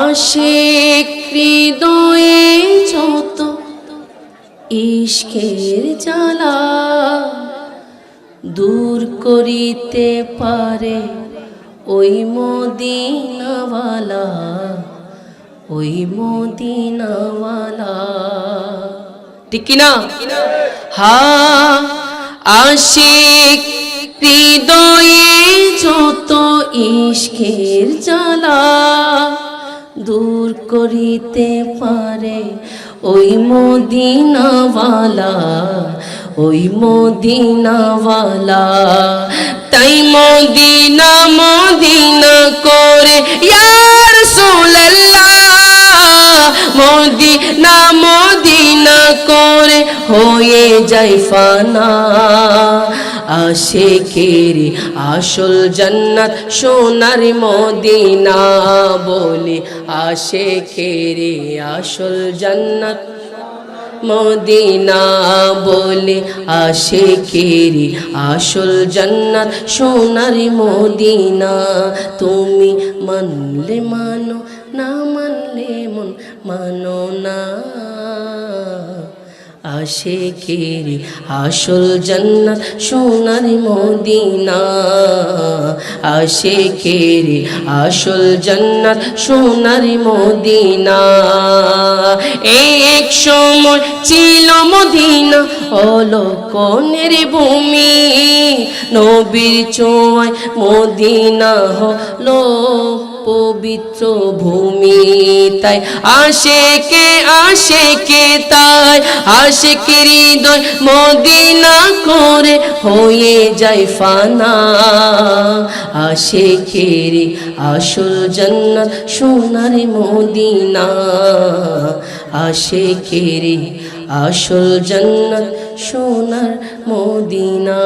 আশেক হৃদয়ে যত ইশকের জ্বালা দূর করিতে পারে ওই মদিনাওয়ালা ওই মদিনাওয়ালা। ঠিক কিনা? হা, আশিক হৃদয়ে যত ইশকের জ্বালা দূর করিতে পারে। ওই মদিনাওয়ালা ওই মদিনাওয়ালা। তাই মদিনা মদিনা করে ইয়ার মদিনা মদিনা করে হয়ে যাই ফানা। আশেকেরি আসল জন্নত সোনার মদিনা বলে আশেকেরি আসল জান্নাত মদিনা বলে আশেকেরি আসল জান্নাত সোনার মদিনা। তুমি মানলে মানো না মানলে মন মানো না। আশেকেরি আসল জান্নাত সোনার মদিনা। আশেকেরি আসল জান্নাত সোনার মদিনা। এক সময় ছিল মদিনা হলো কনের ভূমি। নবীর চোয়ায় মদিনা হলো পবিত্র ভূমি তাই। আসে কে আসে কে তাই। আসে কে হৃদয় মদিনা করে হয়ে যায় ফানা। আসে কে রে আসল জান্নাত সোনার মদিনা। আসে কে রে আসল জান্নাত সোনার মদিনা।